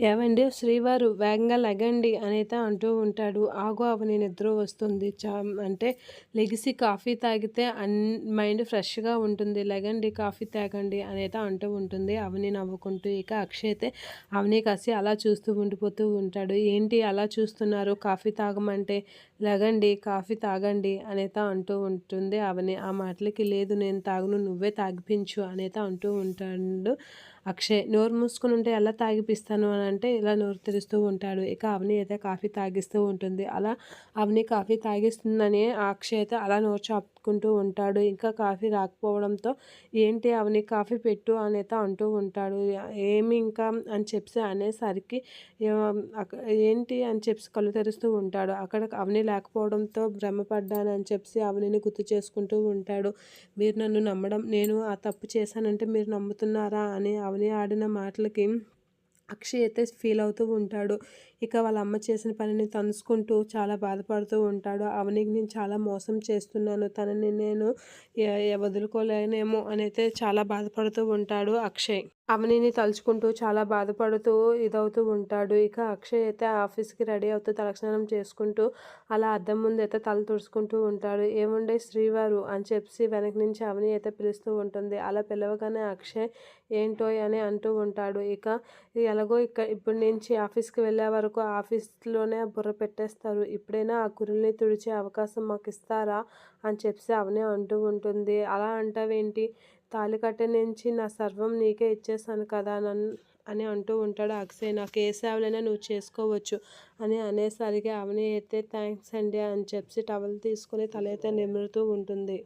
ఏమండి? శ్రీవారు వేగంగా లెగండి అనేత అంటూ ఉంటాడు. ఆగు అవని నిద్ర వస్తుంది. చా అంటే లెగిసి కాఫీ తాగితే అన్ మైండ్ ఫ్రెష్గా ఉంటుంది. లెగండి కాఫీ తాగండి అనేత అంటూ ఉంటుంది. అవని నవ్వుకుంటూ ఇక అక్షయ్ అయితే అవని కాసి అలా చూస్తూ ఉండిపోతూ ఉంటాడు. ఏంటి అలా చూస్తున్నారు? కాఫీ తాగమంటే లెగండి కాఫీ తాగండి అనేత అంటూ ఉంటుంది. అవని ఆ మాటలకి లేదు నేను తాగును నువ్వే తాగిపించు అనేత అంటూ ఉంటాడు. అక్షయ్ నోరు మూసుకుని ఉంటే ఎలా తాగిపిస్తాను అని అంటే ఇలా నోరు తెరుస్తూ ఉంటాడు. ఇక అవని అయితే కాఫీ తాగిస్తూ ఉంటుంది. అలా అవని కాఫీ తాగిస్తుందని అక్షయ్ అయితే అలా నోరు పెట్టుకుంటూ ఉంటాడు. ఇంకా కాఫీ రాకపోవడంతో ఏంటి అవని కాఫీ పెట్టు అనేది అంటూ ఉంటాడు. ఏమి ఇంకా అని చెప్పి అనేసరికి ఏంటి అని చెప్పి కళ్ళు తెరుస్తూ ఉంటాడు. అక్కడ అవని లేకపోవడంతో భ్రమపడ్డానని చెప్పి అవనిని గుర్తు చేసుకుంటూ ఉంటాడు. మీరు నన్ను నమ్మడం నేను ఆ తప్పు చేశానంటే మీరు నమ్ముతున్నారా అని అవని ఆడిన మాటలకి అక్షయ్ అయితే ఫీల్ అవుతూ ఉంటాడు. ఇక వాళ్ళ అమ్మ చేసిన పనిని తనుసుకుంటూ చాలా బాధపడుతూ ఉంటాడు. అవనికి నేను చాలా మోసం చేస్తున్నాను. తనని నేను వదులుకోలేనేమో అని అయితే చాలా బాధపడుతూ ఉంటాడు అక్షయ్. అవనిని తలుచుకుంటూ చాలా బాధపడుతూ ఇదవుతూ ఉంటాడు. ఇక అక్షయ్ అయితే ఆఫీస్కి రెడీ అవుతూ తలస్నానం చేసుకుంటూ అలా అద్దం ముందు అయితే తల తుడుచుకుంటూ ఉంటాడు. ఏముండే శ్రీవారు అని చెప్పి వెనక నుంచి అవని అయితే పిలుస్తూ ఉంటుంది. అలా పిలవగానే అక్షయ్ ఏంటో అని అంటూ ఉంటాడు. ఇక ఎలాగో ఇక ఇప్పటి నుంచి ఆఫీస్కి వెళ్ళే వరకు ఆఫీస్లోనే బుర్ర పెట్టేస్తారు. ఇప్పుడైనా ఆ కురుల్ని తుడిచే అవకాశం మాకు ఇస్తారా అని చెప్పి అవనే అంటూ ఉంటుంది. అలా అంటావేంటి? తాళి నుంచి నా సర్వం నీకే ఇచ్చేసాను కదా నన్ను అని అంటూ ఉంటాడు అక్షయ్ నాకు ఏ సేవలైనా నువ్వు చేసుకోవచ్చు అని అనేసరికి అవని అయితే థ్యాంక్స్ అండి అని చెప్పి టవల్ తీసుకుని తల అయితే నిమురుతూ ఉంటుంది.